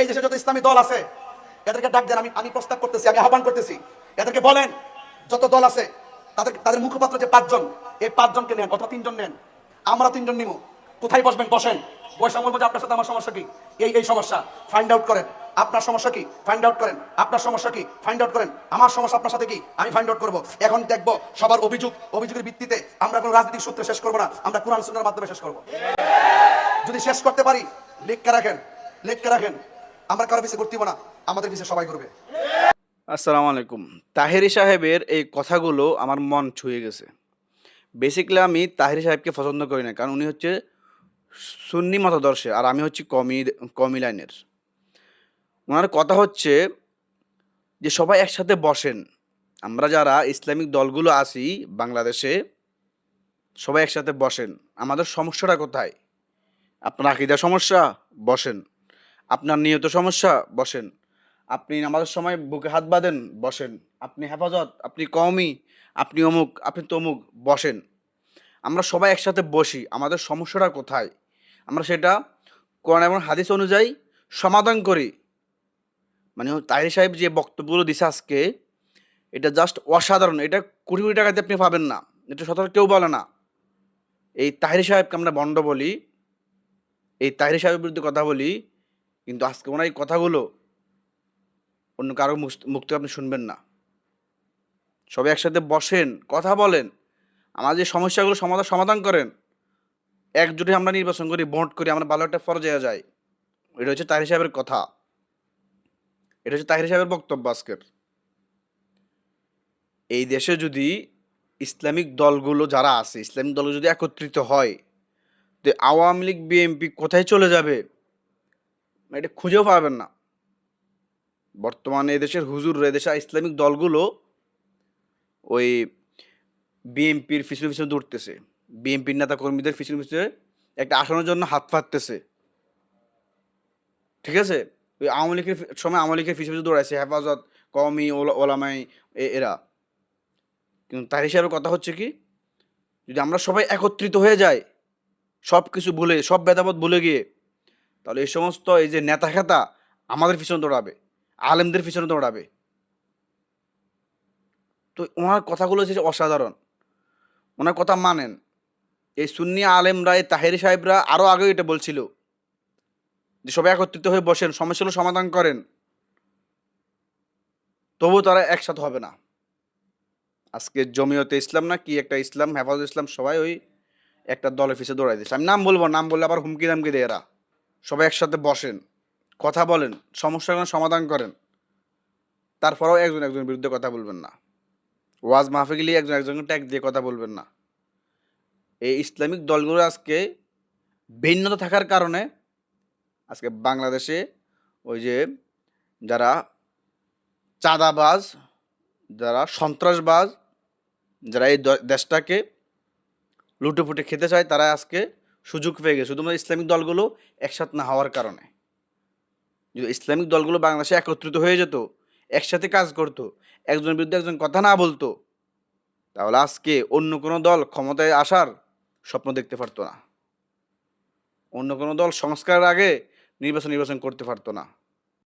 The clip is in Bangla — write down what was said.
এই দেশে যত ইসলামী দল আছে, এদেরকে ডাক দেন, আমি আমি প্রস্তাব করতেছি, আমি আহ্বান করতেছি। এদেরকে বলেন, যত দল আছে, তাদের তাদের মুখপাত্র যে পাঁচজন, এই পাঁচজনকে নেন, অথবা তিনজন নেন। আমরা তিনজন নিব কোথায় বসবেন? বসেন। বৈশা বলব যে আপনার সাথে আমার সমস্যা কি? এই এই সমস্যা। ফাইন্ড আউট করেন। আপনার সমস্যা কি? ফাইন্ড আউট করেন। আপনার সমস্যা কি? ফাইন্ড আউট করেন। আমার সমস্যা আপনার সাথে কি? আমি ফাইন্ড আউট করব। এখন দেখব সবার অভিযোগ, অভিযোগের ভিত্তিতে আমরা কোনো রাজনৈতিক সূত্রে শেষ করব না। আমরা কোরআন, সুন্নার মাধ্যমে শেষ করব। যদি শেষ করতে পারি, লিখকে রাখেন লিখকে রাখেন। আমরা কারও পিছিয়ে করতে না, আমাদের পিছিয়ে সবাই করবে আসসালামু আলাইকুম। তাহেরি সাহেবের এই কথাগুলো আমার মন ছুঁয়ে গেছে। বেসিক্যালি আমি তাহেরি সাহেবকে পছন্দ করি না, কারণ উনি হচ্ছে সুন্নি মতাদর্শে, আর আমি হচ্ছি কমি কমি লাইনের। ওনার কথা হচ্ছে যে সবাই একসাথে বসেন। আমরা যারা ইসলামিক দলগুলো আছি বাংলাদেশে, সবাই একসাথে বসেন। আমাদের সমস্যাটা কোথায়? আপনার আকিদা সমস্যা? বসেন। আপনার নিয়ত সমস্যা, বসেন। আপনি নামাজের সময় বুকে হাত বাঁধেন, বসেন। আপনি হেফাজত, আপনি কওমি, আপনি অমুক, আপনি তমুক, বসেন। আমরা সবাই একসাথে বসি, আমাদের সমস্যাটা কোথায়? আমরা সেটা কোরআন এবং হাদিস অনুযায়ী সমাধান করি। মানে তাহির সাহেব যে বক্তব্যগুলো দিছে আজকে, এটা জাস্ট অসাধারণ। এটা কোটি কোটি টাকাতে আপনি পাবেন না। এটা সতর্ক কেউ বলে না। এই তাহির সাহেবকে আমরা বন্ড বলি, এই তাহির সাহেবের বিরুদ্ধে কথা বলি কিন্তু আজকে ওনার এই কথাগুলো অন্য কারও থেকে আপনি শুনবেন না। সবাই একসাথে বসেন, কথা বলেন। আমাদের যে সমস্যাগুলো সমাধান সমাধান করেন, একজোটে আমরা নির্বাচন করি, ভোট করি, আমরা ভালো একটা পর্যায়ে যাই। এটা হচ্ছে তাহির সাহেবের কথা। এটা হচ্ছে তাহির সাহেবের বক্তব্য আজকের। এই দেশে যদি ইসলামিক দলগুলো যারা আছে, ইসলামিক দলগুলো যদি একত্রিত হয়, তো আওয়ামী লীগ, বিএনপি কোথায় চলে যাবে? এটা খুঁজেও পাবেন না। বর্তমানে এদেশের হুজুর এদেশের ইসলামিক দলগুলো ওই বিএনপির পিছনে পিছনে দৌড়তেছে। বিএনপির নেতা কর্মীদের পিছনে পিছনে একটা আসনের জন্য হাত পাততেছে ঠিক আছে? ওই আওয়ামী লীগের সময় আওয়ামী লীগের পিছনে পিছনে দৌড়াইছে, হেফাজত কমি ওলা- ওলামাই এরা। কিন্তু তার হিসাবে কথা হচ্ছে কি, যদি আমরা সবাই একত্রিত হয়ে যাই সব কিছু ভুলে, সব ভেদাভেদ ভুলে গিয়ে তাহলে এই সমস্ত এই যে নেতা খেতা আমাদের পিছনে দৌড়াবে, আলেমদের পিছনে দৌড়াবে। তো ওনার কথাগুলো হচ্ছে অসাধারণ। ওনার কথা মানেন। এই সুন্নি আলেমরা, এই তাহেরি সাহেবরা আরও আগে এটা বলছিল যে সবাই একত্রিত হয়ে বসেন সমস্যাগুলো সমাধান করেন। তবুও তারা একসাথে হবে না। আজকে জমিয়তে ইসলাম না, কি একটা ইসলাম, হেফাজত ইসলাম, সবাই ওই একটা দলের পিছিয়ে দৌড়াই দিচ্ছে। আমি নাম বলব, নাম বললে আবার হুমকি দামকি দেয় এরা। সবাই একসাথে বসেন, কথা বলেন, সমস্যাগুলো সমাধান করেন। তারপরেও একজন একজনের বিরুদ্ধে কথা বলবেন না। ওয়াজ মাহফিগলি একজন একজনকে ট্যাগ দিয়ে কথা বলবেন না। এই ইসলামিক দলগুলো আজকে ভিন্নতা থাকার কারণে আজকে বাংলাদেশে ওই যে যারা চাঁদাবাজ, যারা সন্ত্রাসবাজ, যারা এই দেশটাকে লুটেপুটে খেতে চায়, তারা আজকে সুযোগ পেয়ে গেছে। শুধুমাত্র ইসলামিক দলগুলো একসাথে না হওয়ার কারণে। যদি ইসলামিক দলগুলো বাংলাদেশে একত্রিত হয়ে যেত, একসাথে কাজ করতো, একজনের বিরুদ্ধে একজন কথা না বলতো, তাহলে আজকে অন্য কোনো দল ক্ষমতায় আসার স্বপ্ন দেখতে পারতো না। অন্য কোনো দল সংস্কারের আগে নির্বাচন নির্বাচন করতে পারতো না।